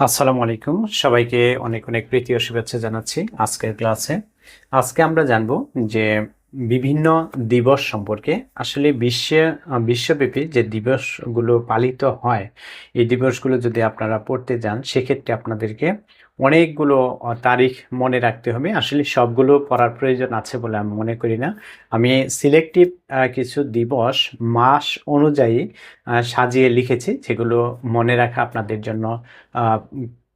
আসসালামু আলাইকুম। সবাইকে অনেক অনেক প্রীতি ও শুভেচ্ছা জানাচ্ছি আজকের ক্লাসে। আজকে আমরা জানব যে বিভিন্ন দিবস সম্পর্কে, আসলে বিশ্বে বিশ্বব্যাপী যে দিবসগুলো পালিত হয়, এই দিবসগুলো যদি আপনারা পড়তে যান, সেক্ষেত্রে আপনাদেরকে অনেকগুলো তারিখ মনে রাখতে হবে। আসলে সবগুলো পড়ার প্রয়োজন আছে বলে আমি মনে করি না। আমি সিলেক্টিভ কিছু দিবস মাস অনুযায়ী সাজিয়ে লিখেছি, যেগুলো মনে রাখা আপনাদের জন্য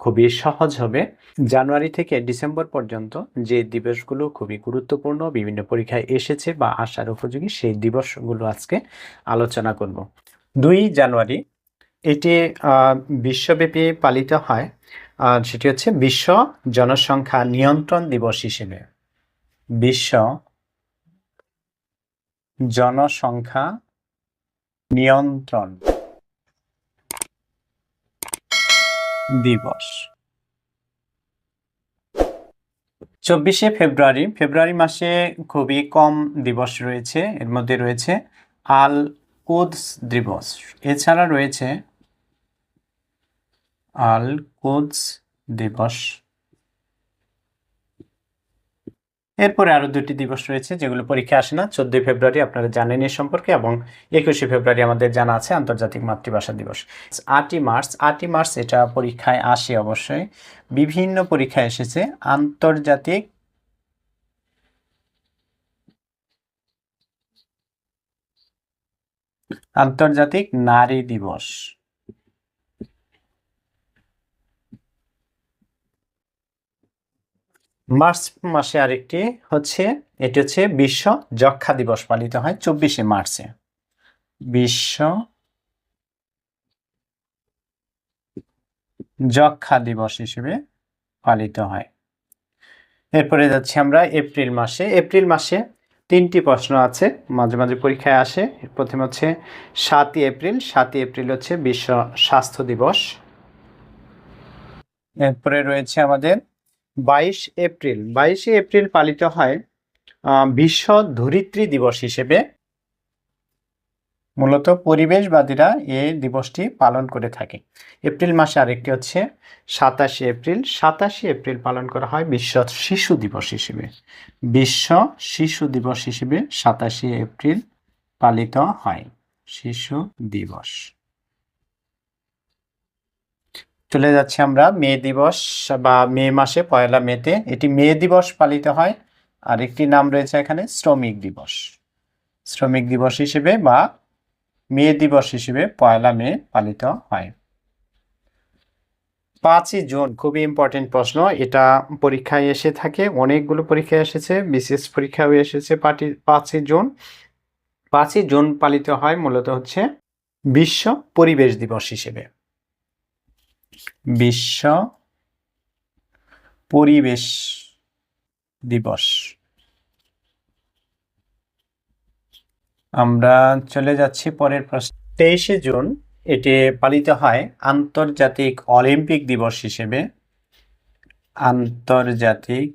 খুবই সহজ হবে। জানুয়ারি থেকে ডিসেম্বর পর্যন্ত যে দিবসগুলো খুবই গুরুত্বপূর্ণ, বিভিন্ন পরীক্ষায় এসেছে বা আসার উপযোগী সেই দিবসগুলো আজকে আলোচনা করব। দুই জানুয়ারি, এটি বিশ্বব্যাপী পালিত হয়। সেটি হচ্ছে বিশ্ব জনসংখ্যা নিয়ন্ত্রণ দিবস হিসেবে। বিশ্ব জনসংখ্যা নিয়ন্ত্রণ দিবস। চব্বিশে ফেব্রুয়ারি ফেব্রুয়ারি মাসে খুবই কম দিবস রয়েছে, এর মধ্যে রয়েছে আল কুদস দিবস। এছাড়া রয়েছে আল কুদস দিবস। এরপরে আরও দুটি দিবস রয়েছে, যেগুলো পরীক্ষা আসে না। চোদ্দই ফেব্রুয়ারি আপনারা জানেন এ সম্পর্কে এবং একুশে ফেব্রুয়ারি আমাদের জানা আছে আন্তর্জাতিক মাতৃভাষা দিবস। আটই মার্চ আটই মার্চ এটা পরীক্ষায় আসে অবশ্যই। বিভিন্ন পরীক্ষায় এসেছে, আন্তর্জাতিক আন্তর্জাতিক নারী দিবস। মার্চ মাসে আরেকটি হচ্ছে, এটি হচ্ছে বিশ্ব যক্ষা দিবস পালিত হয় চব্বিশে মার্চে। বিশ্ব যক্ষা দিবস হিসেবে পালিত হয়। এরপরে যাচ্ছি আমরা এপ্রিল মাসে। এপ্রিল মাসে তিনটি প্রশ্ন আছে, মাঝে মাঝে পরীক্ষায় আসে। প্রথমে হচ্ছে সাতই এপ্রিল। সাতই এপ্রিল হচ্ছে বিশ্ব স্বাস্থ্য দিবস। এরপরে রয়েছে আমাদের বাইশ এপ্রিল, বাইশে এপ্রিল পালিত হয় বিশ্ব ধরিত্রী দিবস হিসেবে। মূলত পরিবেশবাদীরা এই দিবসটি পালন করে থাকে। এপ্রিল মাসে আরেকটি হচ্ছে সাতাশে এপ্রিল। সাতাশে এপ্রিল পালন করা হয় বিশ্ব শিশু দিবস হিসেবে। বিশ্ব শিশু দিবস হিসেবে সাতাশে এপ্রিল পালিত হয়। শিশু দিবস। চলে যাচ্ছি আমরা মে দিবস বা মে মাসে, পয়লা মেতে। এটি মে দিবস পালিত হয় আর একটি নাম রয়েছে এখানে শ্রমিক দিবস। শ্রমিক দিবস হিসেবে বা মে দিবস হিসেবে পয়লা মে পালিত হয়। পাঁচই জুন, খুবই ইম্পর্টেন্ট প্রশ্ন। এটা পরীক্ষায় এসে থাকে, অনেকগুলো পরীক্ষায় এসেছে, বিশেষ পরীক্ষাও এসেছে পাটি- পাঁচই জুন। পাঁচই জুন পালিত হয় মূলত হচ্ছে বিশ্ব পরিবেশ দিবস হিসেবে। বিশ্ব পরিবেশ দিবস। আমরা চলে যাচ্ছি পরের প্রশ্ন। তেইশে জুন, এটি পালিত হয় আন্তর্জাতিক অলিম্পিক দিবস হিসেবে। আন্তর্জাতিক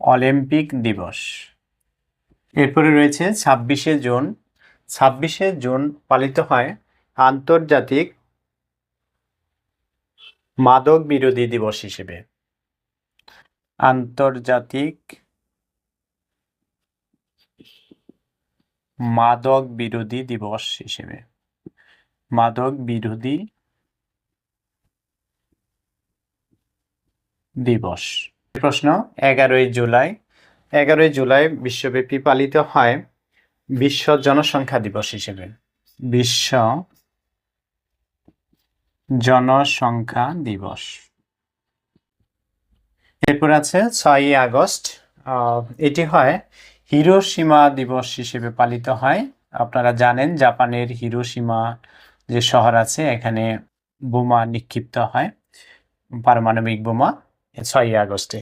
অলিম্পিক দিবস। এরপরে রয়েছে ছাব্বিশে জুন। ছাব্বিশে জুন পালিত হয় আন্তর্জাতিক মাদক বিরোধী দিবস হিসেবে। আন্তর্জাতিক মাদক বিরোধী দিবস হিসেবে। মাদক বিরোধী দিবস। প্রশ্ন, এগারোই জুলাই এগারোই জুলাই বিশ্বব্যাপী পালিত হয় বিশ্ব জনসংখ্যা দিবস হিসেবে। বিশ্ব জনসংখ্যা দিবস। এরপর আছে ছয়ই আগস্ট। এটি হয় হিরোশিমা দিবস হিসেবে পালিত হয়। আপনারা জানেন জাপানের হিরোশিমা যে শহর আছে, এখানে বোমা নিক্ষিপ্ত হয়, পারমাণবিক বোমা ছয়ই আগস্টে।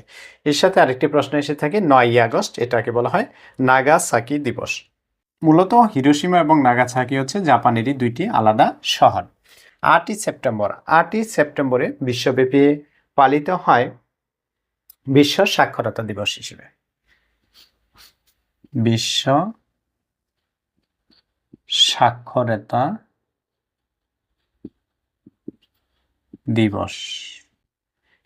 এর সাথে আরেকটি প্রশ্ন এসে থাকে, নয়ই আগস্ট, এটাকে বলা হয় নাগাসাকি দিবস। মূলত হিরোশিমা এবং নাগাসাকি হচ্ছে জাপানেরই দুইটি আলাদা শহর। আটই সেপ্টেম্বর। আটই সেপ্টেম্বরে বিশ্বব্যাপী পালিত হয় বিশ্ব সাক্ষরতা দিবস হিসেবে। বিশ্ব সাক্ষরতা দিবস।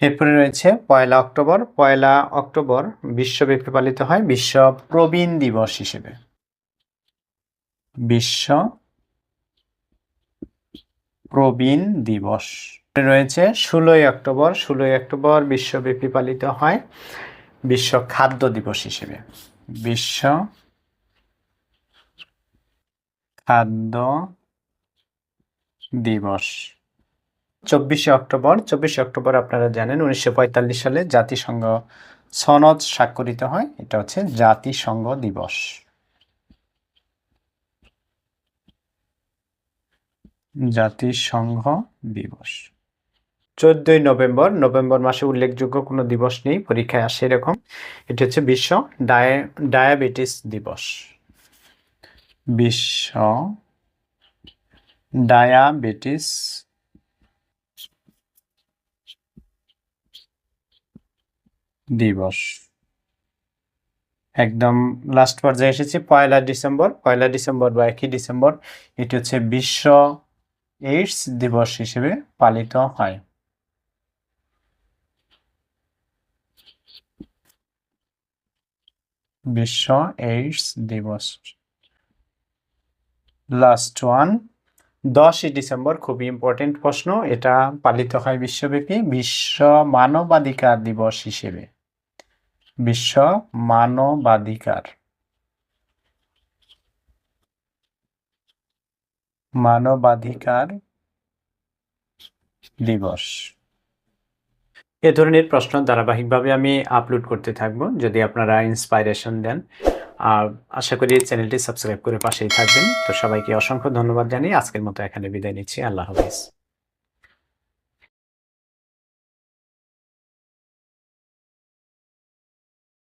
এরপরে রয়েছে পয়লা অক্টোবর। পয়লা অক্টোবর বিশ্বব্যাপী পালিত হয় বিশ্ব প্রবীণ দিবস হিসেবে। বিশ্ব প্রবীণ দিবস। রয়েছে ষোলোই অক্টোবর। ষোলোই অক্টোবর বিশ্বব্যাপী পালিত হয়। বিশ্ব খাদ্য দিবস হিসেবে। বিশ্ব খাদ্য দিবস। চব্বিশে অক্টোবর। চব্বিশে অক্টোবর আপনারা জানেন, উনিশশো পঁয়তাল্লিশ সালে জাতিসংঘ সনদ স্বাক্ষরিত হয়। এটা হচ্ছে জাতিসংঘ দিবস। জাতিসংঘ দিবস। চোদ্দই নভেম্বর নভেম্বর মাসে উল্লেখযোগ্য কোনো দিবস নেই পরীক্ষায় আসে এরকম। এটি হচ্ছে বিশ্ব ডায়াবেটিস দিবস। বিশ্ব ডায়াবেটিস দিবস। একদম লাস্ট পর্যায়ে এসেছে পয়লা ডিসেম্বর। পয়লা ডিসেম্বর বা একই ডিসেম্বর এটি হচ্ছে বিশ্ব এইডস দিবস হিসেবে পালিত হয়। বিশ্ব এইডস দিবস। Last one. দশই ডিসেম্বর খুবই ইম্পর্টেন্ট প্রশ্ন, এটা পালিত হয় বিশ্বব্যাপী। বিশ্ব মানবাধিকার দিবস হিসেবে। বিশ্ব মানবাধিকার। মানবাধিকার দিবস। এ ধরনের প্রশ্ন ধারাবাহিকভাবে আমি আপলোড করতে থাকব, যদি আপনারা ইন্সপাইরেশন দেন। আর আশা করি চ্যানেলটি সাবস্ক্রাইব করে পাশেই থাকবেন। তো সবাইকে অসংখ্য ধন্যবাদ জানিয়ে আজকের মতো এখানে বিদায় নিচ্ছি। আল্লাহ হাফিজ।